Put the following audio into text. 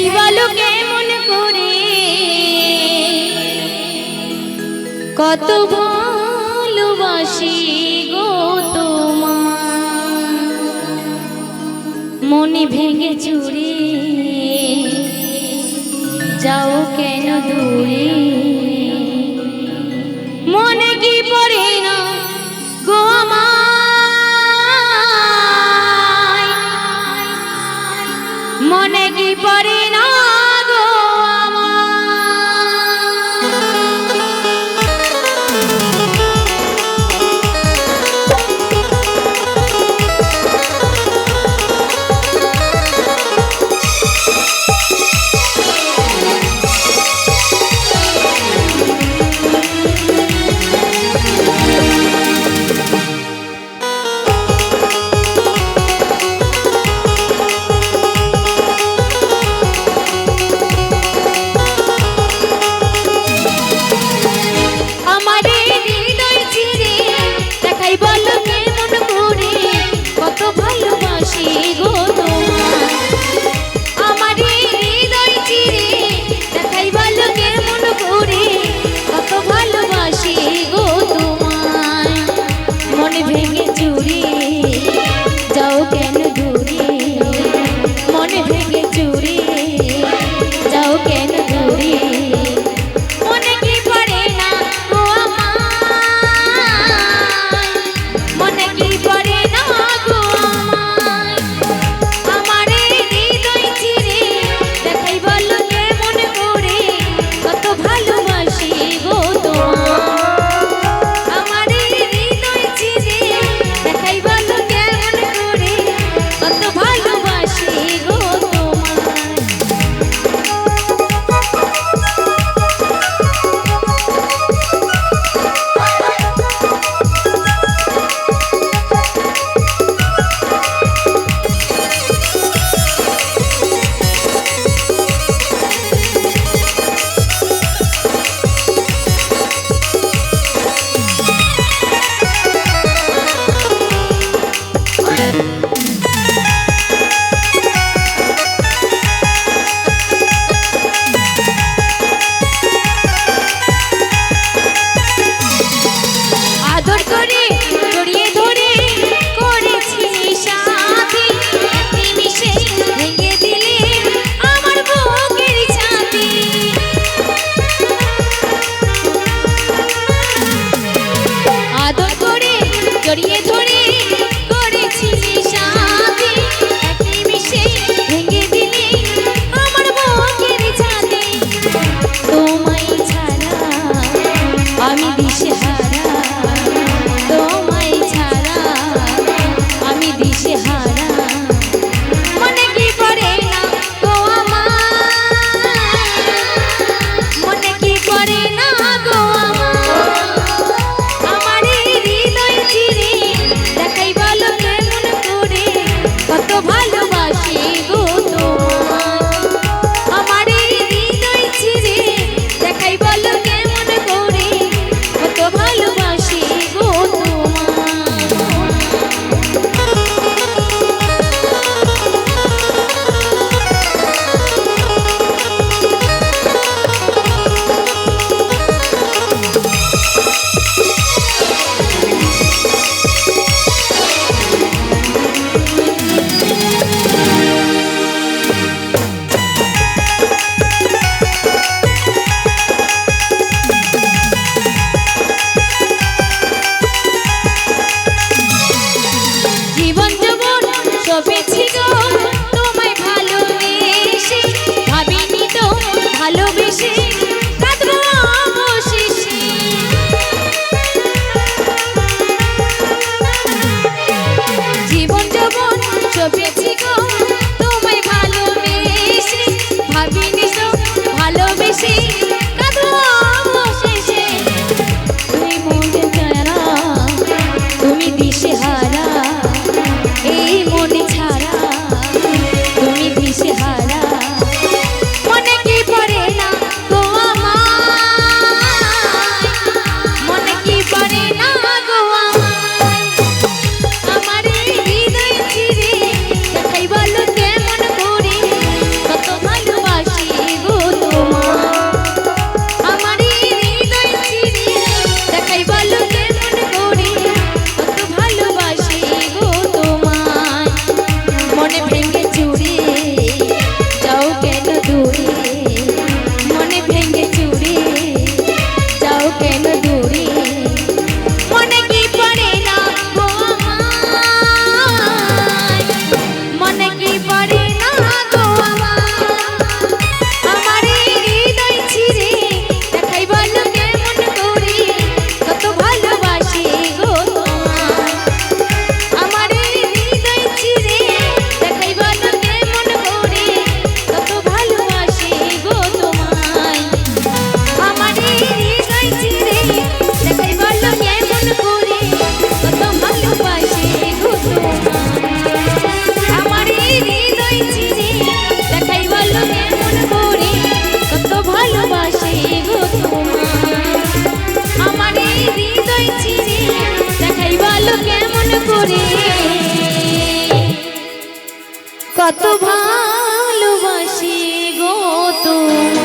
এই বলো কেমন করে। কত ভালোবাসি গো তোমা মনে ভেঙে চুরি। যাও কেন দূরে? পরে না entender জীবন যৌবন সবই ছিল ভালোবেসে। ভালোবাসি গো তুমি।